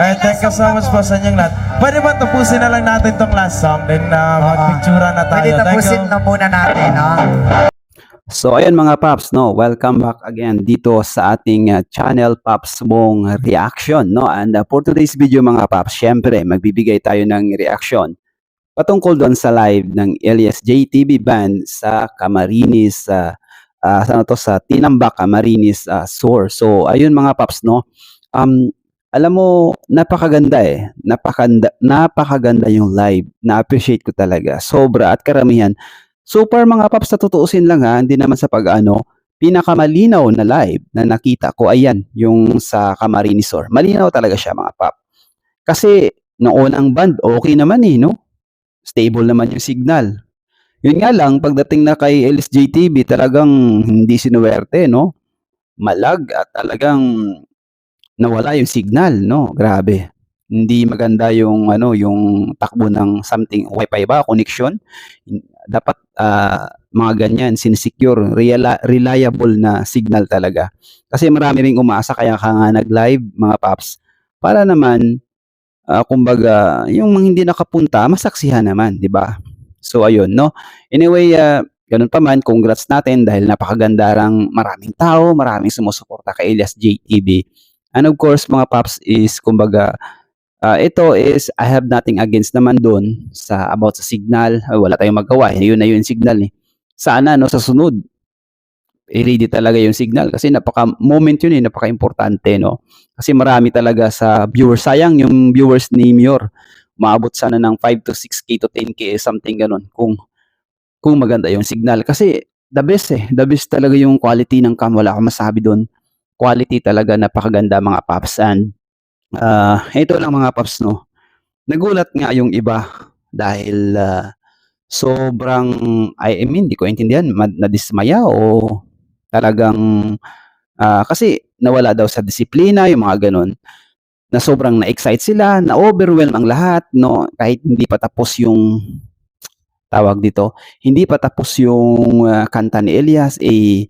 Alright, thank you so much po sa inyong lahat. Pwede ba tapusin na lang natin tong last song? Then uh, magpictura na tayo. Pwede tapusin na muna natin, no? So ayan mga Paps, no, welcome back again dito sa ating uh, channel Paps Mong Reaction, no? And uh, for today's video mga Paps, syempre magbibigay tayo ng reaction patungkol doon sa live ng Elias JTV Band sa Camarines uh, uh, sa ano to sa Tinambak Camarines uh, Sur. So ayun mga Paps, no. Um alam mo, napakaganda eh. Napakaganda, napakaganda yung live. Na-appreciate ko talaga. Sobra at karamihan. Super mga paps, sa tutuusin lang ha, hindi naman sa pag-ano, pinakamalinaw na live na nakita ko, ayan, yung sa Camarinesor. Malinaw talaga siya mga pap. Kasi, noon ang band, okay naman eh, no? Stable naman yung signal. Yun nga lang, pagdating na kay LSJTV, talagang hindi sinuwerte, no? Malag at talagang nawala yung signal, no? Grabe. Hindi maganda yung ano, yung takbo ng something wifi ba connection. Dapat ah, mga ganyan sinsecure, reala- reliable na signal talaga. Kasi marami ring umaasa kaya ka nga nag-live mga paps para naman ah, kumbaga yung mga hindi nakapunta masaksihan naman, 'di ba? So ayun, no. Anyway, ah, ganun pa man, congrats natin dahil napakaganda rang maraming tao, maraming sumusuporta kay Elias JTV. And of course, mga paps is kumbaga ah, ito is I have nothing against naman doon sa about sa signal. Ay, wala tayong magawa. eh. Yun na yun signal eh. Sana no sa sunod i-ready talaga yung signal kasi napaka moment yun eh, napaka-importante no. Kasi marami talaga sa viewers. Sayang yung viewers ni Mior. Maabot sana ng 5 to 6k to 10k something ganun kung kung maganda yung signal kasi the best eh. The best talaga yung quality ng cam. Wala akong masabi doon. Quality talaga napakaganda mga paps and Ah, ito lang mga paps no. Nagulat nga yung iba dahil ah, sobrang I mean, di ko intindihan, nadismaya o talagang ah, kasi nawala daw sa disiplina yung mga ganun. Na sobrang na-excite sila, na-overwhelm ang lahat, no? Kahit hindi pa tapos yung tawag dito, hindi pa tapos yung ah, kanta ni Elias, eh,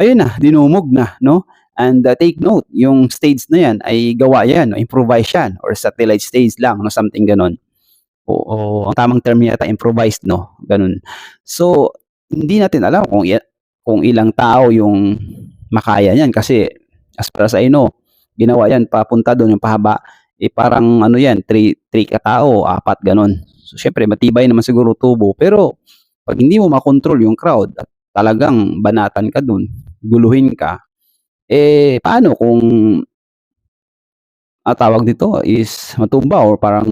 ayun na, dinumog na, no? And uh, take note, yung stage na yan ay gawa yan, no? improvise yan, or satellite stage lang, no? something ganun. O, o ang tamang term yata, improvised, no? Ganun. So, hindi natin alam kung, kung ilang tao yung makaya yan kasi as far as I know, ginawa yan papunta doon yung pahaba, eh parang ano yan, 3 3 katao, apat ganun. So, syempre, matibay naman siguro tubo, pero pag hindi mo makontrol yung crowd at talagang banatan ka doon, guluhin ka, eh, paano kung ang tawag dito is matumba or parang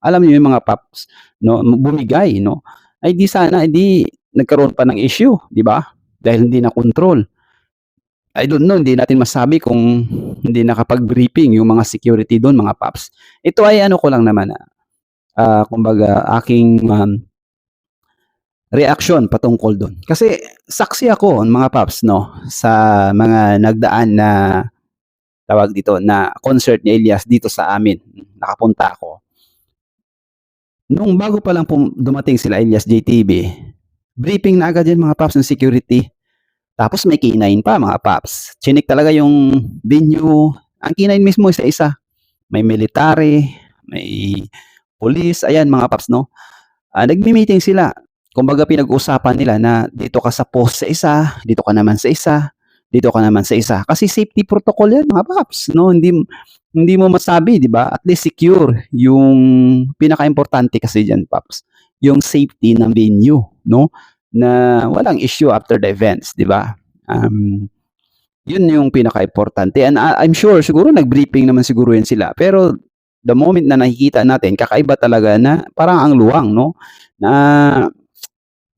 alam niyo yung mga paps, no, bumigay, no? Ay di sana hindi nagkaroon pa ng issue, di ba? Dahil hindi na control. I don't know, hindi natin masabi kung hindi nakapag-briefing yung mga security doon, mga paps. Ito ay ano ko lang naman, ah, ah, kumbaga aking um, reaction patungkol doon. Kasi saksi ako, mga paps, no, sa mga nagdaan na tawag dito na concert ni Elias dito sa amin. Nakapunta ako. Nung bago pa lang dumating sila Elias JTV, briefing na agad yan mga paps ng security. Tapos may K9 pa mga paps. Chinik talaga yung venue. Ang K9 mismo isa-isa. May military, may police, ayan mga paps no. Ah, nagmi-meeting sila. Kumbaga pinag-usapan nila na dito ka sa post sa isa, dito ka naman sa isa, dito ka naman sa isa. Kasi safety protocol yan mga paps, no? Hindi hindi mo masabi, di ba? At least secure yung pinaka-importante kasi diyan, paps. Yung safety ng venue, no? Na walang issue after the events, di ba? Um, yun yung pinaka-importante. And I- I'm sure, siguro nag-briefing naman siguro yan sila. Pero the moment na nakikita natin, kakaiba talaga na parang ang luwang, no? Na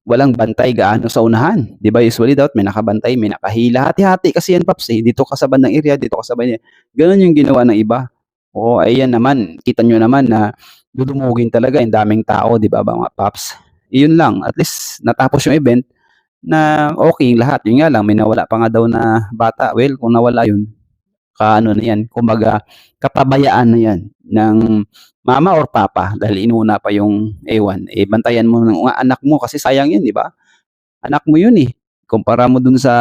walang bantay gaano sa unahan. 'Di ba? Usually dapat may nakabantay, may nakahila. Hati-hati kasi yan, Paps. Eh. Dito ka sa bandang area, dito ka sa bandang yung ginawa ng iba. Oo, ayan naman. Kita nyo naman na dudumugin talaga. Yung daming tao, di ba, mga Paps? Iyon lang. At least natapos yung event na okay lahat. Yun nga lang, may nawala pa nga daw na bata. Well, kung nawala yun, kaano na yan. Kumbaga, kapabayaan na yan ng mama or papa dahil inuna pa yung ewan. Eh, bantayan mo ng anak mo kasi sayang yun, di ba? Anak mo yun eh. Kumpara mo dun sa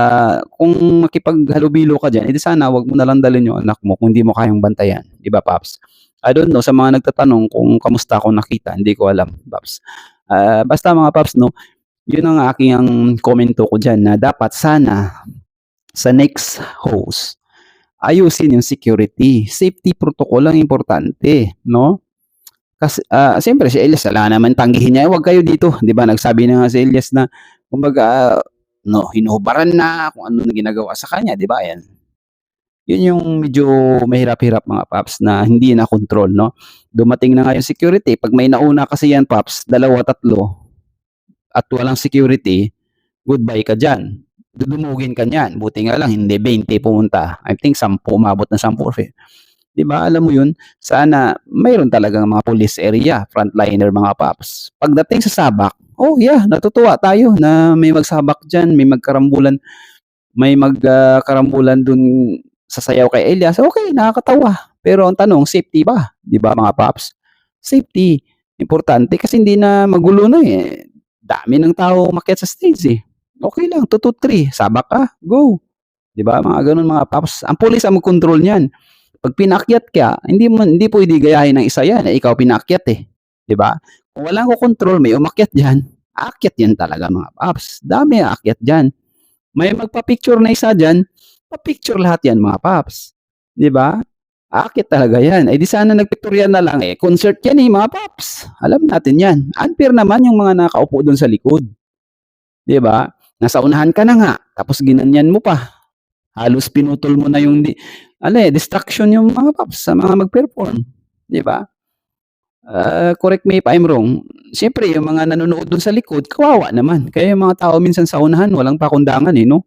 kung makipaghalubilo ka diyan, edi sana wag mo na lang dalhin yung anak mo kung hindi mo kayang bantayan, 'di ba, Paps? I don't know sa mga nagtatanong kung kamusta ako nakita, hindi ko alam, Paps. Ah, basta mga Paps 'no, yun ang aking ang komento ko diyan na dapat sana sa next host ayusin yung security. Safety protocol ang importante, no? Kasi ah, siyempre si Elias wala naman tanggihin niya, "Wag kayo dito." 'Di ba nagsabi na nga si Elias na kumbaga no, hinuhubaran na kung ano na ginagawa sa kanya, 'di ba? Ayan. Yun yung medyo mahirap-hirap mga paps na hindi na control, no? Dumating na nga yung security. Pag may nauna kasi yan, paps, dalawa, tatlo, at walang security, goodbye ka dyan. Dudumugin ka niyan. Buti nga lang, hindi 20 pumunta. I think 10, umabot na 10. Eh. Di ba? Alam mo yun, sana mayroon talagang mga police area, frontliner mga paps. Pagdating sa sabak, oh yeah, natutuwa tayo na may magsabak dyan, may magkarambulan, may magkarambulan dun sa sayaw kay Elias. Okay, nakakatawa. Pero ang tanong, safety ba? Di ba mga paps? Safety. Importante kasi hindi na magulo na eh. Dami ng tao umakyat sa stage eh. Okay lang, 2 to 3, sabak ka, go. 'Di ba? Mga ganun mga paps. Ang pulis ang mag-control niyan. Pag pinakyat ka, hindi mo hindi pwede gayahin ng isa 'yan, eh, ikaw pinakyat eh. 'Di ba? Kung walang ko control, may umakyat diyan. Aakyat 'yan talaga mga paps. Dami aakyat diyan. May magpa-picture na isa diyan, pa-picture lahat 'yan mga paps. 'Di ba? Aakyat talaga 'yan. Eh di sana nagpictorial na lang eh. Concert 'yan eh mga paps. Alam natin 'yan. Unfair naman yung mga nakaupo doon sa likod. 'Di ba? Nasa unahan ka na nga, tapos ginanyan mo pa. Halos pinutol mo na yung di, ano eh, distraction yung mga paps sa mga mag-perform. Di ba? Ah, correct me if I'm wrong. Siyempre, yung mga nanonood doon sa likod, kawawa naman. Kaya yung mga tao minsan sa unahan, walang pakundangan eh, no?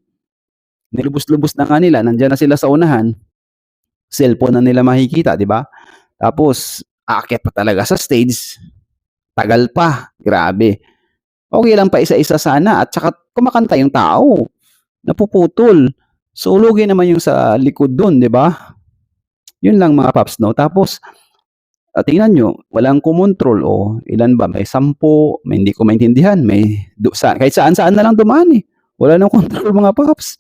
Nilubos-lubos na nga nila, nandyan na sila sa unahan. Cellphone na nila makikita, di ba? Tapos, aakyat pa talaga sa stage. Tagal pa. Grabe. Okay lang pa isa-isa sana at saka kumakanta yung tao. Napuputol. So, lugi naman yung sa likod doon, di ba? Yun lang mga paps, no? Tapos, uh, tingnan nyo, walang kumontrol. O, ilan ba? May sampo, may hindi ko maintindihan. May, do, sa, kahit saan-saan na lang dumaan eh. Wala nang control mga paps.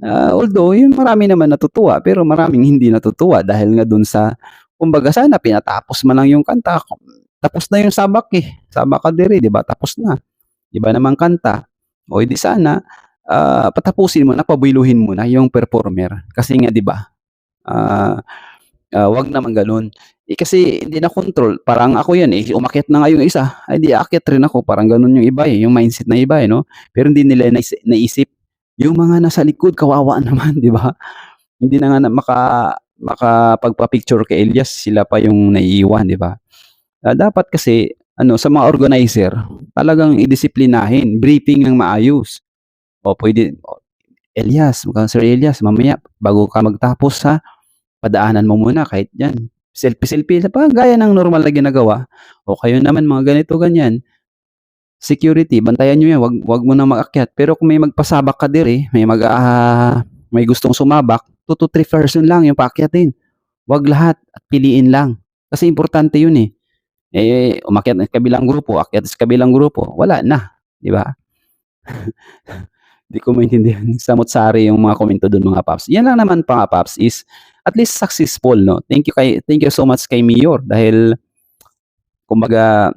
Uh, although, yung marami naman natutuwa, pero maraming hindi natutuwa dahil nga dun sa, kumbaga sana pinatapos man lang yung kanta. Tapos na yung sabak eh. Sabak ka di ba? Tapos na. Di ba naman kanta? O di sana, uh, patapusin mo na, pabiluhin mo na yung performer. Kasi nga, di ba? Uh, uh, wag naman ganun. Eh, kasi hindi na control. Parang ako yan eh. Umakit na nga yung isa. Ay di akit rin ako. Parang ganun yung iba eh. Yung mindset na iba eh. No? Pero hindi nila naisip, naisip yung mga nasa likod, kawawa naman, di ba? Hindi na nga na maka, makapagpa-picture kay Elias, sila pa yung naiiwan, di ba? Uh, dapat kasi, ano, sa mga organizer, talagang idisiplinahin, briefing ng maayos. O pwede, Elias, Sir Elias, mamaya, bago ka magtapos ha, padaanan mo muna kahit yan. Selfie-selfie, pa, gaya ng normal na ginagawa. O kayo naman, mga ganito, ganyan security, bantayan nyo yan, wag, wag mo na maakyat. Pero kung may magpasabak ka dire, may mag uh, may gustong sumabak, 2 to 3 person lang yung paakyatin. Wag lahat at piliin lang. Kasi importante yun eh. Eh, umakyat sa kabilang grupo, akyat sa kabilang grupo, wala na. Di ba? Di ko maintindihan. Samot-sari yung mga komento doon mga paps. Yan lang naman pa mga paps is at least successful, no? Thank you kay thank you so much kay Mayor dahil kumbaga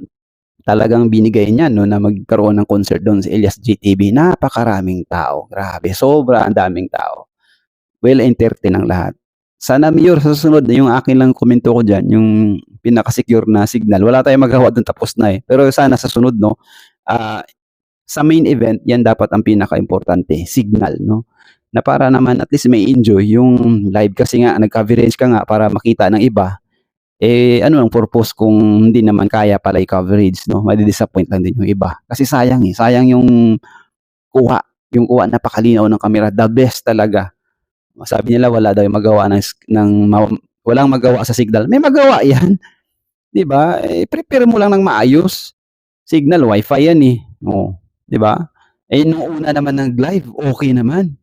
talagang binigay niya no na magkaroon ng concert doon sa Elias GTV. Napakaraming tao. Grabe, sobra ang daming tao. Well entertain ng lahat. Sana Mayor sa susunod yung akin lang komento ko diyan, yung pinaka-secure na signal. Wala tayong magawa doon tapos na eh. Pero sana sa sunod no, uh, sa main event, yan dapat ang pinaka-importante, signal no. Na para naman at least may enjoy yung live kasi nga nag-coverage ka nga para makita ng iba eh ano ang purpose kung hindi naman kaya pala i-coverage no madi-disappoint lang din yung iba kasi sayang eh sayang yung kuha yung kuha napakalinaw ng camera the best talaga sabi nila wala daw yung magawa ng, ng walang magawa sa signal. May magawa yan. Di ba? Eh, prepare mo lang ng maayos. Signal wifi yan eh. Oh di ba? Eh nung una naman ng live okay naman.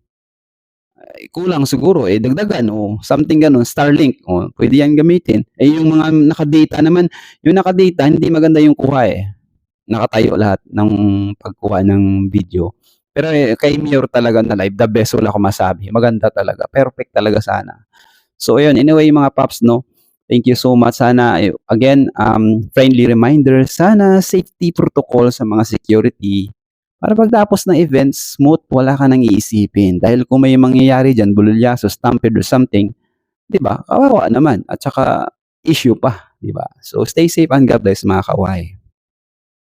Eh, kulang siguro. Eh dagdagan o something ganun Starlink. O pwede yan gamitin. Eh yung mga naka-data naman yung naka-data hindi maganda yung kuha eh. Nakatayo lahat ng pagkuha ng video Pero eh, kay Mior talaga na live, the best wala ko masabi. Maganda talaga. Perfect talaga sana. So ayun, anyway mga paps, no? Thank you so much. Sana, eh, again, um, friendly reminder, sana safety protocol sa mga security. Para pagtapos ng event, smooth, wala ka nang iisipin. Dahil kung may mangyayari dyan, bululyaso, stampede or something, di ba? Kawawa naman. At saka, issue pa, di ba? So, stay safe and God bless mga kaway.